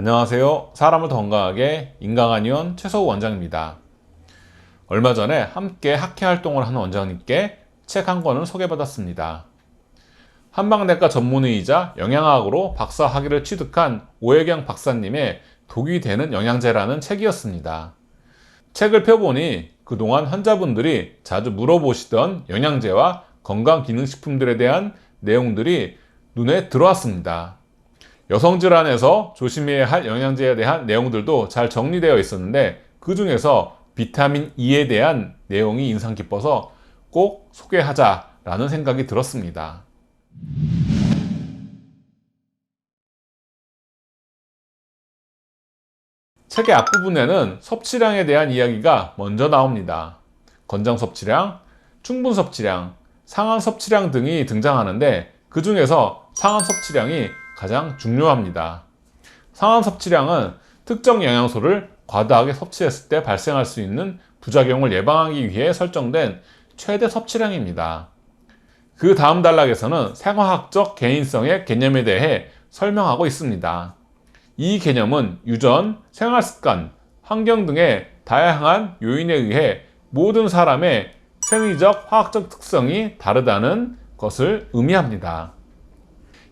안녕하세요. 사람을 더 건강하게 인강한 의원 최서우 원장입니다. 얼마 전에 함께 학회 활동을 하는 원장님께 책 한 권을 소개받았습니다. 한방내과 전문의이자 영양학으로 박사 학위를 취득한 오혜경 박사님의 독이 되는 영양제라는 책이었습니다. 책을 펴보니 그동안 환자분들이 자주 물어보시던 영양제와 건강기능식품들에 대한 내용들이 눈에 들어왔습니다. 여성 질환에서 조심해야 할 영양제에 대한 내용들도 잘 정리되어 있었는데 그 중에서 비타민 E에 대한 내용이 인상 깊어서 꼭 소개하자라는 생각이 들었습니다. 책의 앞부분에는 섭취량에 대한 이야기가 먼저 나옵니다. 권장 섭취량, 충분 섭취량, 상한 섭취량 등이 등장하는데 그 중에서 상한 섭취량이 가장 중요합니다. 상한 섭취량은 특정 영양소를 과다하게 섭취했을 때 발생할 수 있는 부작용을 예방하기 위해 설정된 최대 섭취량입니다. 그 다음 단락에서는 생화학적 개인성의 개념에 대해 설명하고 있습니다. 이 개념은 유전, 생활습관, 환경 등의 다양한 요인에 의해 모든 사람의 생리적, 화학적 특성이 다르다는 것을 의미합니다.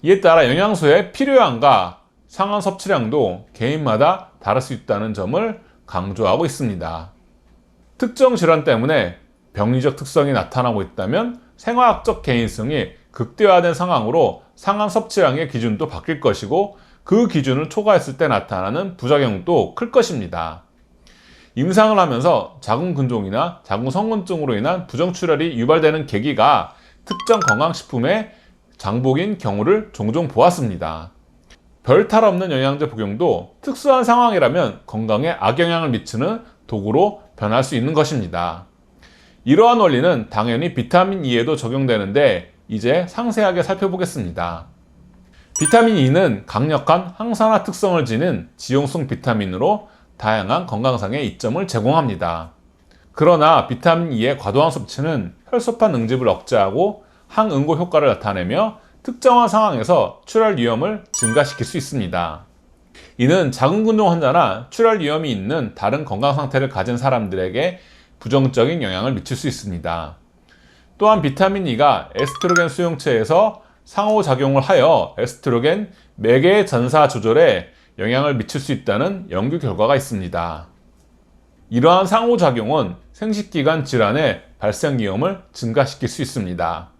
이에 따라 영양소의 필요량과 상한 섭취량도 개인마다 다를 수 있다는 점을 강조하고 있습니다. 특정 질환 때문에 병리적 특성이 나타나고 있다면 생화학적 개인성이 극대화된 상황으로 상한 섭취량의 기준도 바뀔 것이고 그 기준을 초과했을 때 나타나는 부작용도 클 것입니다. 임상을 하면서 자궁근종이나 자궁성근증으로 인한 부정출혈이 유발되는 계기가 특정 건강식품의 장복인 경우를 종종 보았습니다. 별 탈 없는 영양제 복용도 특수한 상황이라면 건강에 악영향을 미치는 도구로 변할 수 있는 것입니다. 이러한 원리는 당연히 비타민 E에도 적용되는데 이제 상세하게 살펴보겠습니다. 비타민 E는 강력한 항산화 특성을 지닌 지용성 비타민으로 다양한 건강상의 이점을 제공합니다. 그러나 비타민 E의 과도한 섭취는 혈소판 응집을 억제하고 항응고 효과를 나타내며 특정한 상황에서 출혈 위험을 증가시킬 수 있습니다. 이는 자궁근종 환자나 출혈 위험이 있는 다른 건강 상태를 가진 사람들에게 부정적인 영향을 미칠 수 있습니다. 또한 비타민 E가 에스트로겐 수용체에서 상호작용을 하여 에스트로겐 매개 전사 조절에 영향을 미칠 수 있다는 연구 결과가 있습니다. 이러한 상호작용은 생식기관 질환의 발생 위험을 증가시킬 수 있습니다.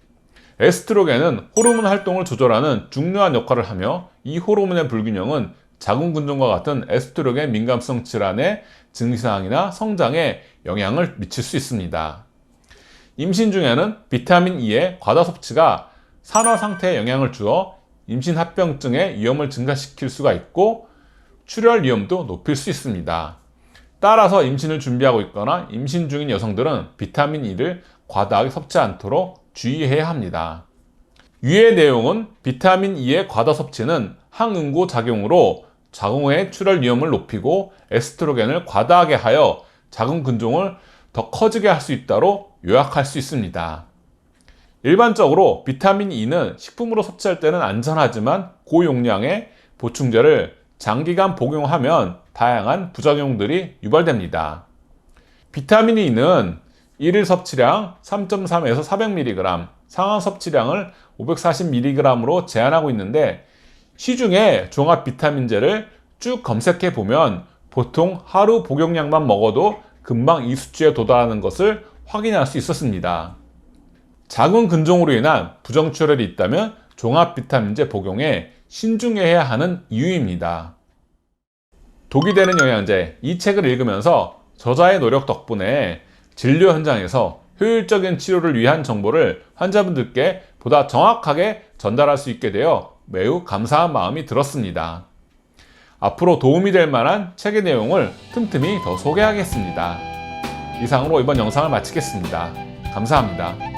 에스트로겐은 호르몬 활동을 조절하는 중요한 역할을 하며 이 호르몬의 불균형은 자궁근종과 같은 에스트로겐 민감성 질환의 증상이나 성장에 영향을 미칠 수 있습니다. 임신 중에는 비타민 E의 과다 섭취가 산화 상태에 영향을 주어 임신 합병증의 위험을 증가시킬 수가 있고 출혈 위험도 높일 수 있습니다. 따라서 임신을 준비하고 있거나 임신 중인 여성들은 비타민 E를 과다하게 섭취 않도록 주의해야 합니다. 위의 내용은 비타민 E의 과다 섭취는 항응고 작용으로 자궁의 출혈 위험을 높이고 에스트로겐을 과다하게 하여 자궁 근종을 더 커지게 할 수 있다로 요약할 수 있습니다. 일반적으로 비타민 E는 식품으로 섭취할 때는 안전하지만 고용량의 보충제를 장기간 복용하면 다양한 부작용들이 유발됩니다. 비타민 E는 1일 섭취량 3.3에서 400mg, 상한 섭취량을 540mg으로 제한하고 있는데 시중에 종합 비타민제를 쭉 검색해 보면 보통 하루 복용량만 먹어도 금방 이 수치에 도달하는 것을 확인할 수 있었습니다. 자궁 근종으로 인한 부정출혈이 있다면 종합 비타민제 복용에 신중해야 하는 이유입니다. 독이 되는 영양제 이 책을 읽으면서 저자의 노력 덕분에 진료 현장에서 효율적인 치료를 위한 정보를 환자분들께 보다 정확하게 전달할 수 있게 되어 매우 감사한 마음이 들었습니다. 앞으로 도움이 될 만한 책의 내용을 틈틈이 더 소개하겠습니다. 이상으로 이번 영상을 마치겠습니다. 감사합니다.